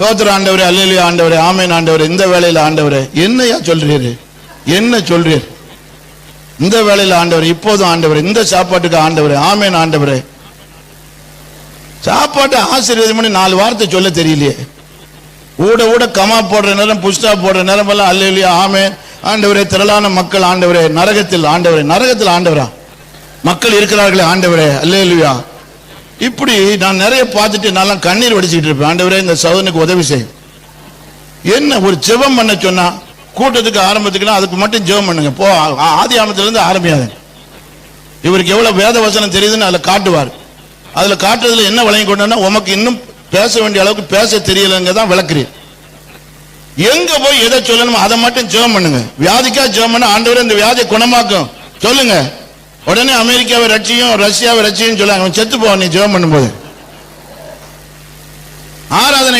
சோத்திர ஆண்டவரே அல்லேலூயா ஆண்டவரே ஆமேன் ஆண்டவரே இந்த வேலையில் ஆண்டவரே என்னையா சொல்றீரு? என்ன சொல்றீர்? இந்த வேலையில் ஆண்டவர் இப்போதும் ஆண்டவர் இந்த சாப்பாட்டுக்கு ஆண்டவர் ஆமேன் ஆண்டவரே. சாப்பாட்டை ஆசீர்வாதம் பண்ணி நாலு வார்த்தை சொல்ல தெரியலையே. ஊட ஊட கமா போடுற நேரம் புஷ்டா போடுற நேரம் எல்லாம் அல்லையா ஆமே ஆண்டவரே திரளான மக்கள் ஆண்டவரே நரகத்தில் ஆண்டவரே நரகத்தில் ஆண்டவரா? மக்கள் இருக்கிறார்களே ஆண்டவரே அல்லேலுயா. இப்படி நான் நிறைய பார்த்துட்டு நல்லா கண்ணீர் வடிச்சுக்கிட்டு இருப்பேன். ஆண்டவரே இந்த சவுனுக்கு உதவி செய். என்ன ஒரு ஜெபம் பண்ண சொன்னா கூட்டத்துக்கு ஆரம்பத்துக்குன்னா அதுக்கு மட்டும் ஜெபம் பண்ணுங்க. போ ஆதி ஆமத்திலிருந்து ஆரம்பியாது. இவருக்கு எவ்வளவு வேத வசனம் தெரியுதுன்னு அதுல காட்டுவார். அதுல காட்டுறதுல என்ன விளங்கி கொண்டா உமக்கு இன்னும் பேச வேண்டிய அளவுக்கு பேச தெரியலங்க தான் விளக்குறீர். எங்க போய் எதை சொல்லணுமோ அதை மட்டும் ஜெபம் பண்ணுங்க. வியாதிக்கா ஜெபம் பண்ண ஆண்டவரே இந்த வியாதியை குணமாக்கும். சொல்லுங்க. உடனே அமெரிக்காவை ரட்சியும் ரஷ்யாவை ரட்சியும் சொல்லுவாங்க செத்து போவான் நீ ஜெபம் பண்ணும்போது. ஆராதனை